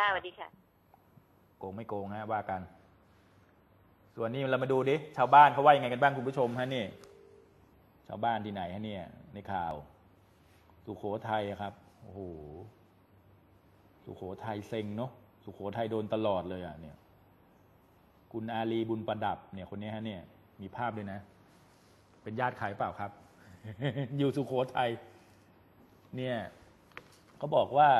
ค่ะสวัสดีค่ะ โกงไม่โกงฮะว่ากัน ส่วนนี้เรามาดูดิชาวบ้านเขาว่ายังไงกันบ้างคุณผู้ชมฮะนี่ ชาวบ้านที่ไหนฮะเนี่ย ในข่าวสุโขทัยครับโอ้โหสุโขทัยเซ็งเนาะสุโขทัยโดนตลอดเลยอะเนี่ย คุณอาลีบุญประดับ เนี่ยคนนี้ฮะเนี่ย มีภาพด้วยนะ เป็นญาติใครเปล่าครับ อยู่สุโขทัยเนี่ยเขาบอกว่า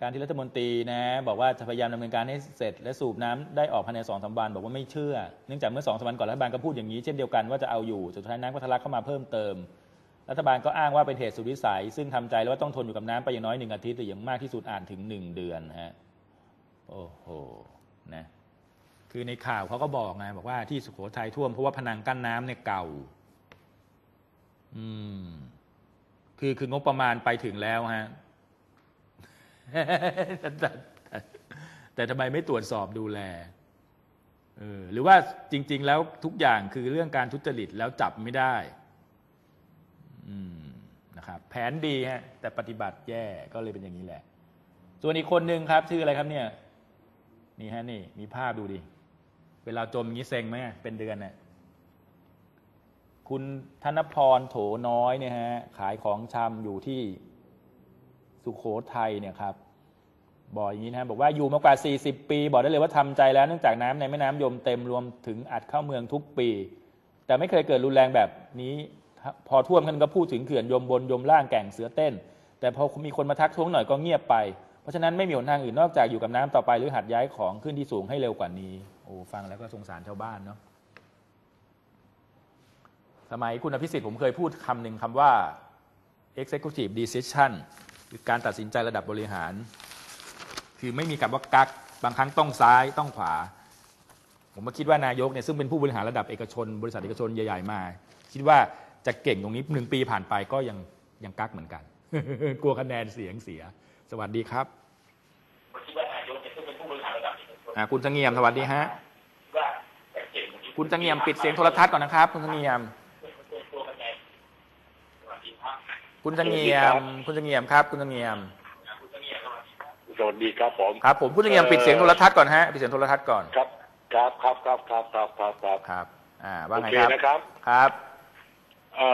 การที่รัฐมนตรีนะบอกว่าจะพยายามดำเนินการให้เสร็จ และสูบน้ำได้ออกภายในสองสามวันบอกว่าไม่เชื่อ เนื่องจากเมื่อสองสามวันก่อนรัฐบาลก็พูดอย่างนี้เช่นเดียวกันว่าจะเอาอยู่สุดท้ายน้ำก็ทะลักเข้ามาเพิ่มเติม รัฐบาลก็อ้างว่าเป็นเหตุสุดวิสัย ซึ่งทำใจแล้วว่าต้องทนอยู่กับน้ำไปอย่างน้อยหนึ่งอาทิตย์หรืออย่างมากที่สุดอ่านถึงหนึ่งเดือนฮะโอ้โหนะคือในข่าวเขาก็บอกไงบอกว่าที่สุโขทัยท่วมเพราะว่าผนังกั้นน้ำเนี่ยเก่า อืมคือคืองบประมาณไปถึงแล้วฮะ แต่แต่ทำไมไม่ตรวจสอบดูแลเออหรือว่าจริง ๆ แล้วทุกอย่างคือเรื่องการทุจริตแล้วจับไม่ได้นะครับแผนดีฮะแต่ปฏิบัติแย่ก็เลยเป็นอย่างนี้แหละ ส่วนอีกคนหนึ่งครับ ชื่ออะไรครับเนี่ย นี่ฮะนี่ มีภาพดูดิ เวลาจมงนี้เซ็งไหมเป็นเดือนน่ะคุณธนพรโถน้อยเนี่ยฮะขายของชำอยู่ที่สุขโขทัยเนี่ยครับ บอกอย่างนี้นะบอกว่าอยู่มากว่า 40 ปี บอกได้เลยว่าทำใจแล้วเนื่องจากน้ำในแม่น้ำยมเต็มรวมถึงอัดเข้าเมืองทุกปี แต่ไม่เคยเกิดรุนแรงแบบนี้ พอท่วมกันก็พูดถึงเขื่อนยมบนยมล่างแก่งเสือเต้น แต่พอมีคนมาทักท้วงหน่อยก็เงียบไปเพราะฉะนั้นไม่มีหนทางอื่นนอกจากอยู่กับน้ำต่อไปหรือหัดย้ายของขึ้นที่สูงให้เร็วกว่านี้โอ้ฟังแล้วก็สงสารชาวบ้านเนาะสมัยคุณอภิสิทธิ์ผมเคยพูดคำหนึ่งคำว่า executive decision คือการตัดสินใจระดับบริหาร คือไม่มีคำว่ากักบางครั้งต้องซ้ายต้องขวา ผมก็คิดว่านายกเนี่ยซึ่งเป็นผู้บริหารระดับเอกชน บริษัทเอกชนใหญ่ๆมา คิดว่าจะเก่งตรงนี้หนึ่งปีผ่านไปก็ยังยังกักเหมือนกัน กลัวคะแนนเสียงเสีย สวัสดีครับอ่าคุณเสงี่ยมสวัสดีฮะคุณเสงี่ยมปิดเสียงโทรทัศน์ก่อนนะครับ คุณเสงี่ยม คุณเสงี่ยม คุณเสงี่ยมครับ คุณเสงี่ยม สวัสดีครับผมครับผมคุณเสงี่ยมปิดเสียงโทรทัศน์ก่อนฮะปิดเสียงโทรทัศน์ก่อนครับ ครับครับครับครับครับครับครับครับอ่าว่าโอไงเคครับนะครับครับเอ่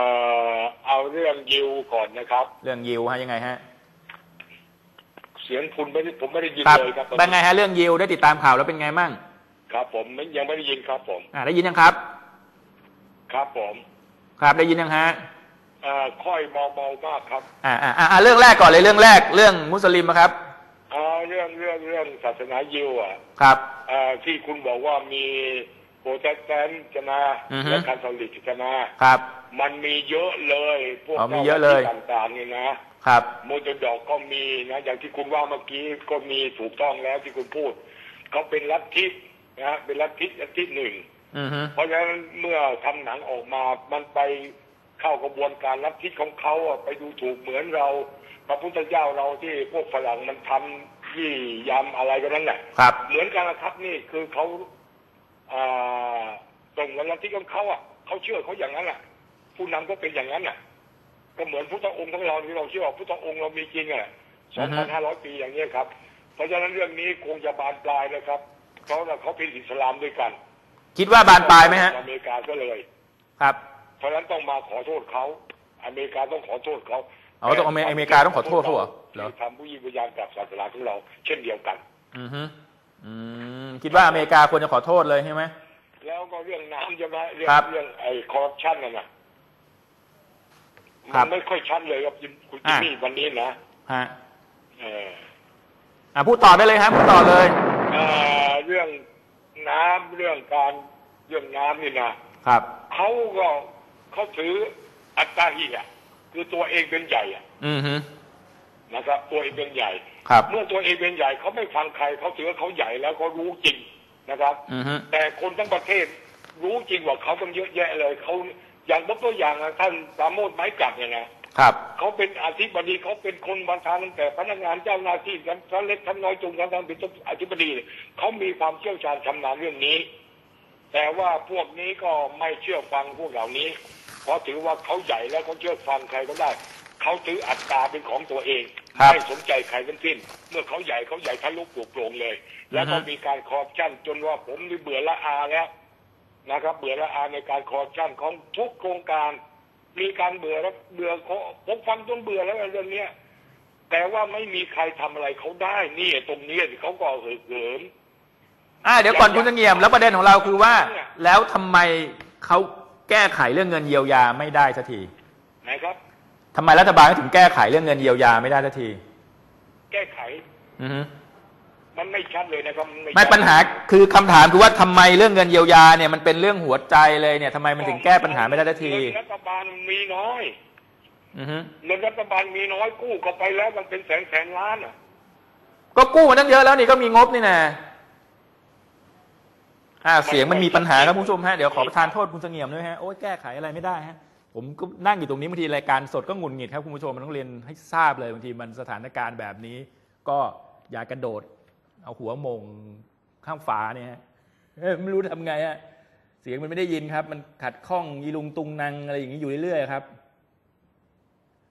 อเอาเรื่องยิวก่อนนะครับ เรื่องยิวฮะยังไงฮะเสียงคุณไม่ได้ผมไม่ได้ยินครับเลยครับเป็นไงฮะเรื่องยิวได้ติดตามข่าวแล้วเป็นไงมั่งครับ ผมไม่ยังไม่ได้ยินครับผม อ่าได้ยินยังครับ ครับผม ครับได้ยินยังฮะเอ่อค่อยเมาเมามากครับ อ่าอ่าอ่าเรื่องแรกก่อนเลยเรื่องแรกเรื่องมุสลิมอะครับ เอาเรื่องเรื่องเรื่องศาสนายิวอะครับเอ่อที่คุณบอกว่ามีโปรเตสแตนต์ชนะอือฮึและคาทอลิกชนะครับ มันมีเยอะเลยพวกอ๋อมีเยอะเลยจ้าหน้าที่ต่างๆนี่นะครับโมโตดอกก็มีนะอย่างที่คุณว่าเมื่อกี้ก็มีถูกต้องแล้วที่คุณพูดเขาเป็นลัทธินะเป็นลัทธิลัทธิหนึ่งอือฮึเพราะฉะนั้นเมื่อทำหนังออกมามันไปเข้ากระบวนการลัทธิของเขาอะไปดูถูกเหมือนเรา พระพุทธเจ้าเราที่พวกฝรั่งมันทำยี่ยำอะไรกันนั่นแหละครับ เหมือนกันนะครับนี่คือเขาอ่าส่งเงินลัทธิของเขาอะเขาเชื่อเขาอย่างนั้นแหละผู้นำก็เป็นอย่างนั้นอะ ก็เหมือนพุทธองค์ของเราที่เราเชื่อว่าพุทธองค์เรามีจริงอะสองพันห้าร้อยปีอย่างนี้ยครับ เพราะฉะนั้นเรื่องนี้คงจะบานปลายนะครับเพราะว่าเขาเป็นอิสลามด้วยกัน คิดว่าบานปลายไหมฮะอเมริกาก็เลย ครับ เพราะฉะนั้นต้องมาขอโทษเขาอเมริกาต้องขอโทษเขา อ๋อต้องอเมอเมริกาต้องขอโทษเขาเหรอเหรอที่ทำผู้ยิงวิญญาณกับศาสนาของเรา เช่นเดียวกัน อือฮึอืมคิดว่าอเมริกาควรจะขอโทษเลยใช่ไหมแล้วก็เรื่องน้ำใช่ไหมเรื่องครับเรื่องไอ้คอร์รัปชันนั่นนะครัมับนไม่ค่อยชัดเลยครับคุณจิมมี่วันนี้นะฮะเอออ่าพูดต่อได้เลยครับพูดต่อเลยเอ่อเรื่องน้ำเรื่องการเรื่องน้ำนี่นะครับเขาก็เขาถืออัตตาหิอะ คือตัวเองเป็นใหญ่อะอือฮึนะครับ ตัวเองเป็นใหญ่ ครับ เมื่อตัวเองเป็นใหญ่เขาไม่ฟังใครเขาถือว่าเขาใหญ่แล้วเขารู้จริงนะครับ อือฮึแต่คนทั้งประเทศรู้จริงกว่าเขาต้องเยอะแยะเลยเขาอย่างยกตัวอย่างนะท่านปราโมทไม้กลัดเนี่ยนะครับเขาเป็นอธิบดีเขาเป็นคนบัญชาตั้งแต่พนักงานเจ้าหน้าที่กันทั้งเล็กทั้งน้อยจนกระทั่งเป็นอธิบดีเนี่ยเขามีความเชี่ยวชาญชำนาญเรื่องนี้ แต่ว่าพวกนี้ก็ไม่เชื่อฟังพวกเหล่านี้ เพราะถือว่าเขาใหญ่แล้วเขาเชื่อฟังใครก็ได้เขาถืออัตตาเป็นของตัวเองครับไม่สนใจใครทั้งสิ้น เมื่อเขาใหญ่เขาใหญ่ทะลุปลุกโปร่งเลย แล้วก็อือฮะมีการคอร์รัปชันจนว่าผมนี่เบื่อละอาแล้วนะครับ เบื่อละอาในการคอร์รัปชันของทุกโครงการ มีการเบื่อแล้วเบื่อเขาผมฟังจนเบื่อแล้วเรื่องเนี้ยแต่ว่าไม่มีใครทำอะไรเขาได้นี่ตรงเนี้ยที่เขาก็เหิมเหิมอ่าเดี๋ยวก่อนคุณเสงี่ยมแล้วประเด็นของเราคือว่าเนี่ยแล้วทำไมเขา แก้ไขเรื่องเงินเยียวยาไม่ได้สักทีนะครับทำไมรัฐบาลถึงแก้ไขเรื่องเงินเยียวยาไม่ได้สักที แก้ไข อือฮึมันไม่ชัดเลยนะครับนไม่ชัดปัญหาคือคำถามคือว่าทำไมเรื่องเงินเยียวยาเนี่ยมันเป็นเรื่องหัวใจเลยเนี่ยทำไมมันถึงแก้ปัญหาไม่ได้สักทีเงินรัฐบาลมีน้อยอือฮึเงินรัฐบาลมีน้อยกู้ก็ไปแล้วมันเป็นแสนแสนล้านอะ ก็กู้มาตั้งเยอะแล้วนี่ก็มีงบนี่นะ อ่าเสียงมันมีปัญหาครับคุณผู้ชมฮะเดี๋ยวขอประทานโทษคุณเสงี่ยมด้วยฮะโอ้ยแก้ไขอะไรไม่ได้ฮะผมก็นั่งอยู่ตรงนี้บางทีรายการสดก็หงุดหงิดครับคุณผู้ชมมันต้องเรียนให้ทราบเลยบางทีมันสถานการณ์แบบนี้ ก็อย่ากระโดด เอาหัวโมงข้างฝาเนี่ยฮะเอ้ยไม่รู้ทำไงฮะเสียงมันไม่ได้ยินครับ มันขัดข้องยีลุงตุงนางอะไรอย่างนี้อยู่เรื่อยๆครับ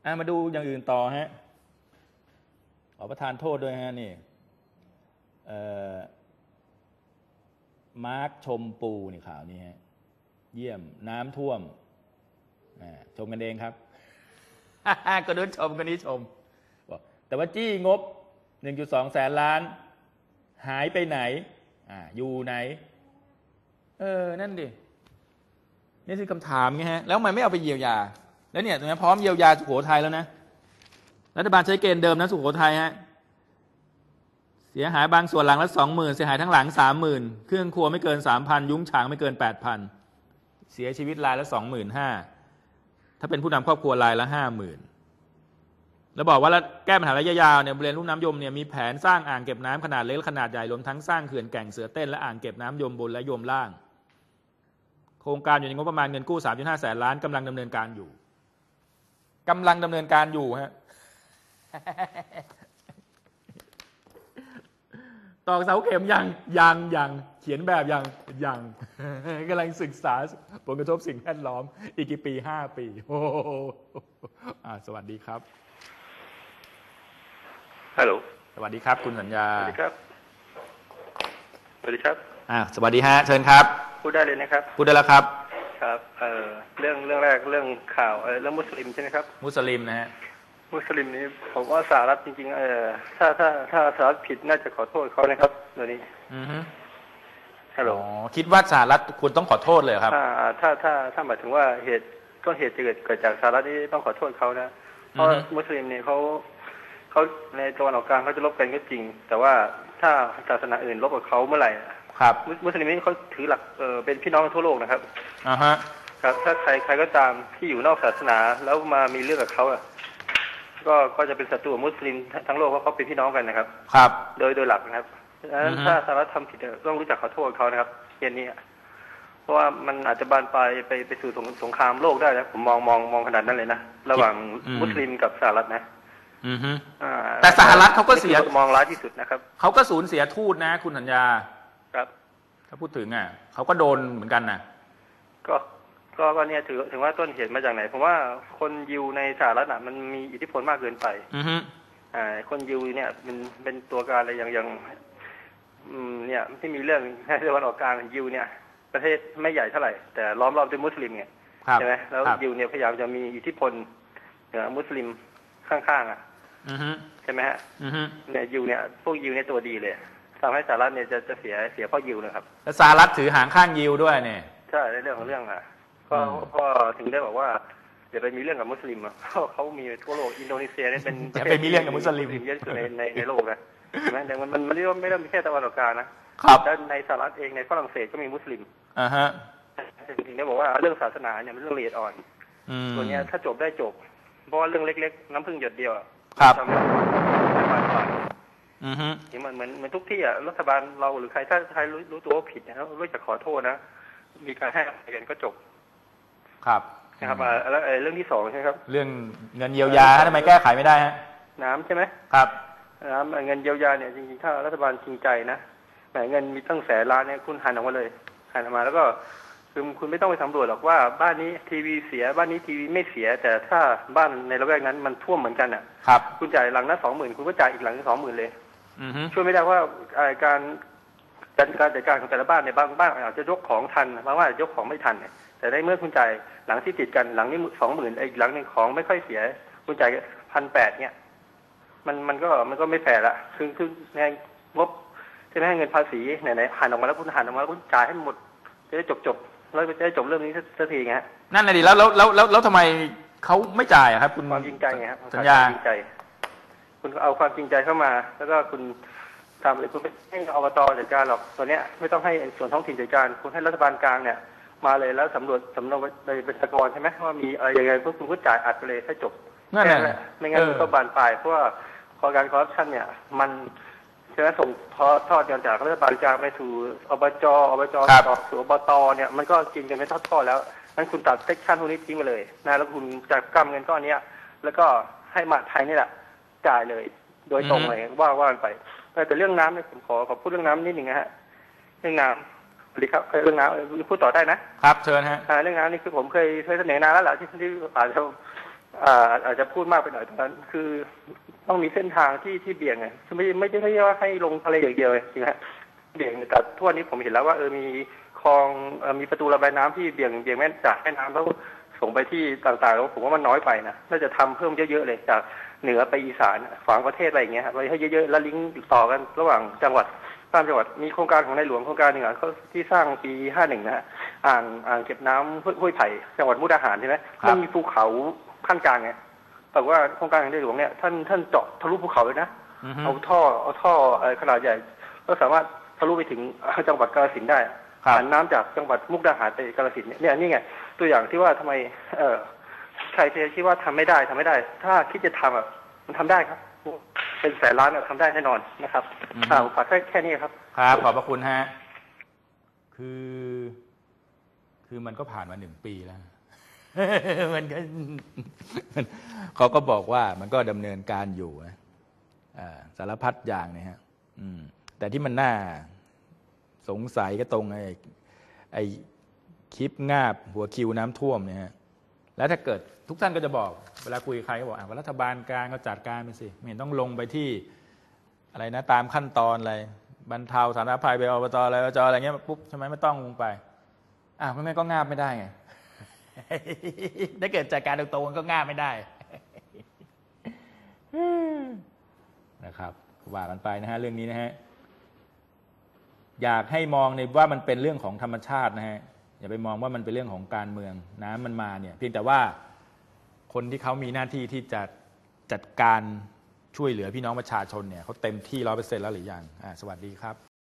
อะมาดูอย่างอื่นต่อฮะขอประทานโทษด้วยฮะนี่เอ่อ มาร์คชมปูนี่ข่าวนี้ฮะเยี่ยมน้ำท่วมอ่าชมกันเองครับก็นู้นชมคนนี้ชมบอกแต่ว่าจี้งบ 1.2 แสนล้าน หายไปไหนอ่าอยู่ไหน เออ นั่นดิ นี่คือคำถามไงฮะ แล้วทำไมไม่เอาไปเยียวยา แล้วเนี่ยตรงนี้พร้อมเยียวยาสุโขทัยแล้วนะ รัฐบาลใช้เกณฑ์เดิมนะสุโขทัยฮะ เสียหายบางส่วนหลังละสองหมื่นเสียหายทั้งหลังสามหมื่นเครื่องครัวไม่เกินสามพันยุ้งฉางไม่เกินแปดพันเสียชีวิตรายละสองหมื่นห้าถ้าเป็นผู้นำครอบครัวรายละห้าหมื่นแล้วบอกว่าแก้ปัญหาระยะยาวเนี่ยบริเวณลุ่มน้ำยมเนี่ยมีแผนสร้างอ่างเก็บน้ำขนาดเล็กและขนาดใหญ่รวมทั้งสร้างเขื่อนแก่งเสือเต้นและอ่างเก็บน้ำยมบนและยมล่าง โครงการอยู่ในงบประมาณเงินกู้3.5แสนล้านกำลังดำเนินการอยู่กำลังดำเนินการอยู่ฮะ ตอกเสาเข็มยังยังยังเขียนแบบยังยังกำลังศึกษาผลกระทบสิ่งแวดล้อม อีกกี่ปีห้าปี โอ้โหอ่าสวัสดีครับฮัลโหลสวัสดีครับ คุณสัญญาสวัสดีครับสวัสดีครับอ่าสวัสดีฮะเชิญครับ พูดได้เลยนะครับ พูดได้แล้วครับ ครับเอ่อเรื่องเรื่องแรกเรื่องข่าวเอ่อเรื่องมุสลิมใช่ไหมครับ มุสลิมนะฮะ มุสลิมนี้ผมว่าสหรัฐจริง ๆ เอ่อถ้าถ้าถ้าสหรัฐผิดน่าจะขอโทษเขานะครับเดี๋ยวนี้ อือฮึฮัลโหลอ๋อคิดว่าสหรัฐควรต้องขอโทษเลยเหรอครับถ้าถ้าถ้าถ้าหมายถึงว่าเหตุต้นเหตุจะเกิดเกิดจากสหรัฐนี่ต้องขอโทษเขานะเพราะอือฮึมุสลิมเนี่ยเขาเขาในตะวันออกกลางเขาจะลบกันก็จริง แต่ว่าถ้าศาสนาอื่นลบกับเขาเมื่อไหร่ครับ มุมุสลิมนี่เขาถือหลักเออเป็นพี่น้องกันทั่วโลกนะครับอ่าฮะครับ ถ้าใครใครก็ตามที่อยู่นอกศาสนาแล้วมามีเรื่องกับเขาอะ ก็ก็จะเป็นศัตรูกับมุสลิมทั้งโลกเพราะเขาเป็นพี่น้องกันนะครับ ครับ โดยโดยหลักนะครับดังนั้นอือฮึถ้าสหรัฐทำผิดเนี่ยต้องรู้จักขอโทษเขานะครับเย็นนี้อะเพราะว่ามันอาจจะบานปลายไปไปสู่สงสงครามโลกได้นะผมมองมองมองขนาดนั้นเลยนะระหว่างมุสลิมกับสหรัฐนะอือฮึอ่าแต่สหรัฐเขาก็เสียนี่คือมองร้ายที่สุดนะครับเขาก็สูญเสียทูตนะ คุณสัญญา ครับ ถ้าพูดถึงอะเขาก็โดนเหมือนกันนะก็ ก็ก็เนี่ยถือถึงว่าต้นเหตุมาจากไหนผมว่าคนยิวในสหรัฐน่ะมันมีอิทธิพลมากเกินไปอือฮึอ่าคนยิวเนี่ยเป็นเป็นตัวการอะไรอย่างอย่างอืมเนี่ยที่มีเรื่องในตะวันออกกลางยิวเนี่ย ประเทศไม่ใหญ่เท่าไหร่แต่ล้อมรอบด้วยมุสลิมไงครับใช่ไหมแล้วครับยิวเนี่ยพยายามจะมีอิทธิพลเหนือมุสลิมข้างๆอะอือฮึใช่ไหมฮะอือฮึเนี่ยยิวเนี่ยพวกยิวเนี่ยตัวดีเลยทำให้สหรัฐเนี่ยจะจะเสียเสียเพ่อยิวนะครับ แล้วสหรัฐถือหางข้างยิวด้วยเนี่ยใช่ในเรื่องของเรื่องอะ ก็อืมก็ถึงได้บอกว่าอย่าไปมีเรื่องกับมุสลิมอะเพราะเขามีทั่วโลกอินโดนีเซียเนี่ยเป็นอย่าไปมีเรื่องกับมุสลิมเยอะที่สุดในในในโลกนะใช่ไหมแต่มันมันมันไม่ได้ไม่ได้มีแค่ตะวันออกกลางนะครับแล้วในสหรัฐเองในฝรั่งเศสก็มีมุสลิมอ่าฮะถึงได้บอกว่าเรื่องศาสนาเนี่ยมันเรื่องละเอียดอ่อนอืมตัวเนี้ยถ้าจบได้จบ เพราะว่าเรื่องเล็ก ๆ น้ำพึ่งหยดเดียวอะครับทำให้ไม่บานปลายอือฮึนี่มันเหมือนเหมือนทุกที่อะรัฐบาลเราหรือใครถ้าใครรู้รู้ตัวว่าผิดนะแล้วรู้จักขอโทษนะมีการให้อภัยกันก็จบ ครับนะครับอ่าแล้วเอ่อเรื่องที่สองใช่ไหมครับ เรื่องเงินเยียวยาฮะทำไมแก้ไขไม่ได้ฮะน้ำใช่ไหมครับ น้ำเงินเยียวยาเนี่ยจริงๆถ้ารัฐบาลจริงใจนะแหมเงินมีตั้งแสนล้านเนี่ยคุณหันออกมาเลยหันออกมาแล้วก็คือคือคุณไม่ต้องไปสำรวจหรอกว่าบ้านนี้ทีวีเสียบ้านนี้ทีวีไม่เสีย แต่ถ้าบ้านในละแวกนั้นมันท่วมเหมือนกันอะ ครับ คุณจ่ายหลังละสองหมื่นคุณก็จ่ายอีกหลังละสองหมื่นเลย อือฮึช่วยไม่ได้ว่าเอ่อการการการจัดการของแต่ละบ้านในยบางบ้านอาจจะยกของทันบางบ้านอาจจะยกของไม่ทันเนี่ย แต่ในเมื่อคุณจ่ายหลังที่ติดกันหลังนี้สองหมื่นอีกหลังหนึ่งของไม่ค่อยเสีย คุณจ่ายพันแปดเนี่ย มันมันก็มันก็ไม่แฟร์ละคือคือในงบใช่ไหมเงินภาษีไหนไหนหันออกมาแล้วคุณหันออกมาแล้วคุณจ่ายให้หมดจะได้จบจบแล้วจะได้จบเรื่องนี้สักทีไงฮะนั่นน่ะดิแล้วแล้วแล้วแล้วแล้วทำไมเขาไม่จ่ายอะครับ คุณความจริงใจไงครับสัญญาความจริงใจ คุณเอาความจริงใจเข้ามา แล้วก็คุณทำเลยคุณไม่ให้อบตจัดการหรอกตัวเนี้ยไม่ต้องให้ส่วนท้องถิ่นจัดการ คุณให้รัฐบาลกลางเนี่ย มาเลยแล้วสำรวจสำรวจในประชากรใช่ไหมว่ามีอะไรยังไงพวกคุณก็จ่ายอัดไปเลยให้จบนั่นแค่น่ะแหละไม่งั้นเออมันก็บานปลายเพราะว่าขอการคอร์รัปชันเนี่ย มันใช่ไหมส่งทอดทอดกันจากรัฐบาลกลางไปสู่อบจอบจครับต่อสู่อบตเนี่ยมันก็กินกันไปทอดๆแล้วงั้นคุณตัดเซ็กชันพวกนี้ทิ้งไปเลยนะแล้วคุณจัดกำเงินก้อนเนี้ยแล้วก็ให้มหาดไทยนี่แหละจ่ายเลย โดยตรงเลยว่าว่ากันไปแต่เรื่องน้ำเนี่ยผมขอขอพูดเรื่องน้ำนิดหนึ่งนะฮะเรื่องน้ำ สวัสดีครับเอ่อเรื่องน้ำเอ่อพูดต่อได้นะครับเชิญฮะอ่าเรื่องน้ำนี่คือผมเคยเคยเสนอนานแล้วแหละที่ที่อาจจะอ่าอาจจะพูดมากไปหน่อยตอนนั้นคือต้องมีเส้นทางที่ที่เบี่ยงไงคือไม่ไม่ใช่ว่าให้ลงทะเลอย่างเดียวเลยจริงฮะเบี่ยงแต่ทั่วนี้ผมเห็นแล้วว่าเออมีคลองเอ่อมีประตูระบายน้ำที่เบี่ยงเบี่ยงแม่จากแม่น้ำแล้วส่งไปที่ต่างๆ แล้วผมว่ามันน้อยไปนะน่าจะทำเพิ่มเยอะๆเลยจากเหนือไปอีสานฝังประเทศอะไรอย่างเงี้ยครับไปให้เยอะๆแล้วลิงก์ต่อกันระหว่างจังหวัด ตามจังหวัดมีโครงการของในหลวงโครงการหนึ่งอะเขาที่สร้างปีห้าหนึ่งนะฮะอ่างอ่างเก็บน้ำห้วยห้วยไผ่จังหวัดมุกดาหารใช่ไหมครับมันมีภูเขาขั้นกลางไงแต่ว่าโครงการของในหลวงเนี่ยท่านท่านเจาะทะลุภูเขาเลยนะอือฮึเอาท่อเอาท่อเอ่อขนาดใหญ่ ก็สามารถทะลุไปถึงจังหวัดกาฬสินธุ์ได้ครับผ่านน้ำจากจังหวัดมุกดาหารไปกาฬสินธุ์เนี่ยเนี่ยนี่ไง ตัวอย่างที่ว่าทำไม เออใครจะคิดว่าทำไม่ได้ทำไม่ได้ ถ้าคิดจะทำอะมันทำได้ครับ เป็นแสนล้านอะทำได้แน่นอนนะครับอือฮึอ่าผมฝากแค่แค่นี้ครับ ครับ ขอบพระคุณฮะ คือ คือมันก็ผ่านมาหนึ่งปีแล้วมันก็มันเขาก็บอกว่ามันก็ดำเนินการอยู่นะอ่าสารพัดอย่างเนี่ยฮะอืมแต่ที่มันน่าสงสัยก็ตรงไอ้ไอ้คลิปงาบหัวคิวน้ำท่วมเนี่ยฮะ แล้วถ้าเกิดทุกท่านก็จะบอก เวลาคุยใครก็บอกอะว่ารัฐบาลกลางก็จัดการไปสิไม่เห็นต้องลงไปที่อะไรนะตามขั้นตอนอะไรบรรเทาสาธารณภัยไปอบตอะไรอบจอะไรเงี้ยปุ๊บใช่ไหมไม่ต้องลงไปอ้าวไม่ก็งาบไม่ได้ไงถ้าเกิดจัดการตรงๆก็งาบไม่ได้นะครับว่ากันไปนะฮะเรื่องนี้นะฮะอยากให้มองในว่ามันเป็นเรื่องของธรรมชาตินะฮะ อย่าไปมองว่ามันเป็นเรื่องของการเมืองนะมันมาเนี่ยเพียงแต่ว่าคนที่เขามีหน้าที่ที่จะจัดการช่วยเหลือพี่น้องประชาชนเนี่ยเขาเต็มที่ร้อยเปอร์เซ็นต์แล้วหรือยังอ่าสวัสดีครับ